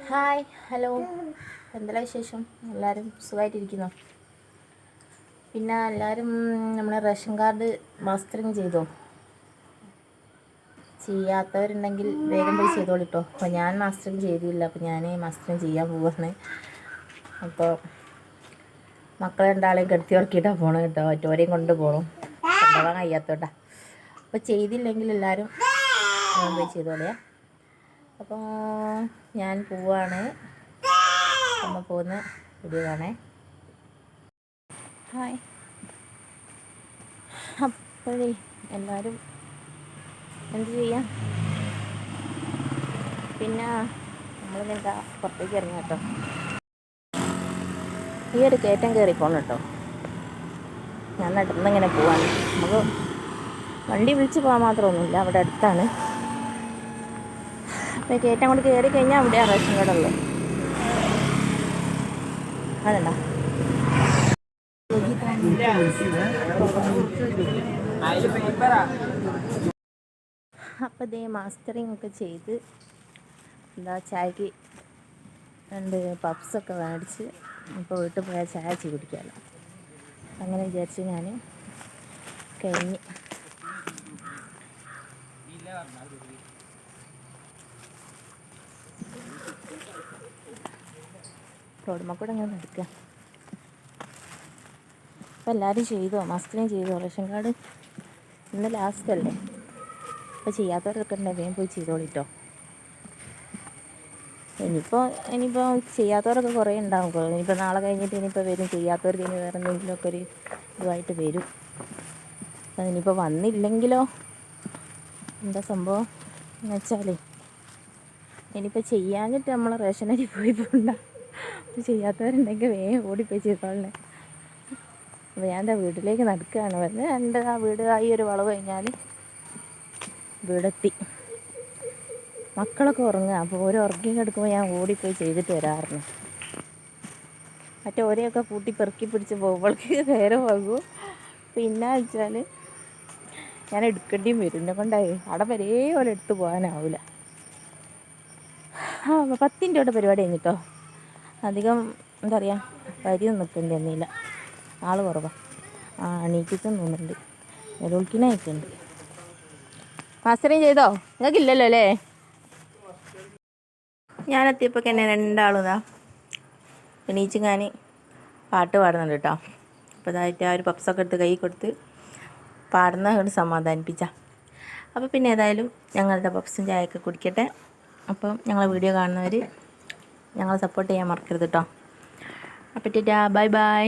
Hi hello. എന്തെല്ലാം വിശേഷം? എല്ലാവരും സുഖമായിട്ടിരിക്കുന്നു പിന്നെ എല്ലാവരും നമ്മളെ റേഷൻ കാർഡ് മാസ്റ്ററിങ് ചെയ്തോ? ചെയ്യാത്തവരുണ്ടെങ്കിൽ വേഗം പോയി ചെയ്തോളിട്ടോ. അപ്പോൾ ഞാൻ മാസ്റ്ററിങ് ചെയ്തില്ല അപ്പോൾ ഞാൻ മാസ്റ്ററിങ് ചെയ്യാൻ പോവാണ്. അപ്പോൾ മക്കളെ രണ്ടാളെയും കെടുത്തി ഉറക്കിയിട്ടാണ് പോകണം കേട്ടോ. മറ്റോരെയും കൊണ്ട് പോകണം കൊണ്ടുപോകാൻ കഴിയാത്തോട്ടാ അപ്പോൾ ചെയ്തില്ലെങ്കിൽ എല്ലാവരും പോയി ചെയ്തോളിയാ. അപ്പോൾ ഞാൻ പോവാണ്. അമ്മ പോകുന്ന വീഡിയോ ഹായ്. അപ്പോഴേ എല്ലാവരും എന്ത് ചെയ്യാം? പിന്നെ നമ്മൾ എന്താ പുറത്തേക്ക് ഇറങ്ങി കേട്ടോ. ഈ ഒരു കയറ്റം കയറി കേട്ടോ. ഞാൻ നടന്നിങ്ങനെ പോവാണ്. നമുക്ക് വണ്ടി വിളിച്ച് പോകാൻ മാത്രമൊന്നുമില്ല. അവിടെ അടുത്താണ്. അപ്പോൾ കയറ്റം കൊണ്ട് കയറി കഴിഞ്ഞാൽ അവിടെ റേഷൻ കട ഉള്ളത് അതുണ്ടോ അപ്പോൾ ഇതേ മാസ്റ്ററിങ് ഒക്കെ ചെയ്ത് എന്താ ചായക്ക് രണ്ട് പപ്സൊക്കെ മേടിച്ച് ഇപ്പോൾ വീട്ടിൽ പോയാൽ ചായ വെച്ച് കുടിക്കാമല്ലോ അങ്ങനെ വിചാരിച്ച് ഞാൻ കഴിഞ്ഞ്. റോഡുമ്മ കൂടെ അങ്ങനെ നടക്കുക അപ്പോൾ എല്ലാവരും ചെയ്തോ? മാസ്റ്ററിങ് ചെയ്തോ? റേഷൻ കാർഡ് ഇന്ന് ലാസ്റ്റ് അല്ലേ? അപ്പോൾ ചെയ്യാത്തവരൊക്കെ ഉണ്ടെങ്കിൽ വേഗം പോയി ചെയ്തോളിട്ടോ ഇനിയിപ്പോൾ ഇനിയിപ്പോൾ ചെയ്യാത്തവരൊക്കെ കുറേ ഉണ്ടാവും. ഇനിയിപ്പോൾ നാളെ കഴിഞ്ഞിട്ട് ഇനിയിപ്പോൾ വരും. ചെയ്യാത്തവർക്ക് ഇനി വേറെ എന്തെങ്കിലുമൊക്കെ ഒരു ഇതുമായിട്ട് വരും. ഇനിയിപ്പോൾ വന്നില്ലെങ്കിലോ? എന്താ സംഭവം? എന്ന് വെച്ചാൽ ഇനിയിപ്പോൾ ചെയ്യാഞ്ഞിട്ട് നമ്മൾ റേഷൻ അരി പോയി അപ്പോൾ ചെയ്യാത്തവരുണ്ടെങ്കിൽ വേഗം ഓടിപ്പോയി ചെയ്തോളണേ. അപ്പോൾ ഞാൻ എന്റെ വീട്ടിലേക്ക് നടക്കുകയാണ് വരുന്നത് എന്റെ ആ വീട് ആ ഈ ഒരു വളവ് കഴിഞ്ഞാൽ വീടെത്തി. മക്കളൊക്കെ ഉറങ്ങുക. അപ്പോൾ ഓരോ ഉറങ്ങി കിടക്കുമ്പോൾ ഞാൻ ഓടിപ്പോയി ചെയ്തിട്ട് വരാറുണ്ട്. മറ്റേ ഓരെയൊക്കെ കൂട്ടി പെറുക്കി പിടിച്ച് പോകുമ്പോൾക്ക് നേരെ പോകും പിന്നെ വെച്ചാൽ ഞാൻ എടുക്കേണ്ടിയും വരും. എന്നെ കൊണ്ടായി. അവിടെ വരേ പോലെ എടുത്ത് പോകാനാവില്ല പത്തിന്റെ അവിടെ പരിപാടി കഴിഞ്ഞിട്ടോ? അധികം എന്താ പറയുക വരി നിൽക്കേണ്ടി വന്നില്ല ആൾ കുറവാണ് ആ എണീറ്റിക്കും തോന്നുന്നുണ്ട്. നെലുൾക്കിനായിട്ടുണ്ട് മാസ്റ്ററിങ് ചെയ്തോ? നിങ്ങൾക്കില്ലല്ലോ അല്ലേ? ഞാനെത്തിയപ്പോൾ എന്നെ രണ്ടാളും ഇതാ എണീച്ച് ഞാൻ പാട്ട് പാടുന്നുണ്ട് കേട്ടോ അപ്പോൾ ഇതായിട്ട് ആ ഒരു പപ്സൊക്കെ എടുത്ത് കൈ കൊടുത്ത് പാടുന്ന കൊണ്ട് സമാധാനിപ്പിച്ച. അപ്പോൾ പിന്നെ ഏതായാലും ഞങ്ങളുടെ പപ്സും ചായയൊക്കെ കുടിക്കട്ടെ. അപ്പം ഞങ്ങളെ വീഡിയോ കാണുന്നവർ ഞങ്ങളെ സപ്പോർട്ട് ചെയ്യാൻ മറക്കരുത് കേട്ടോ അപ്പോൾ ടാ ബൈ ബൈ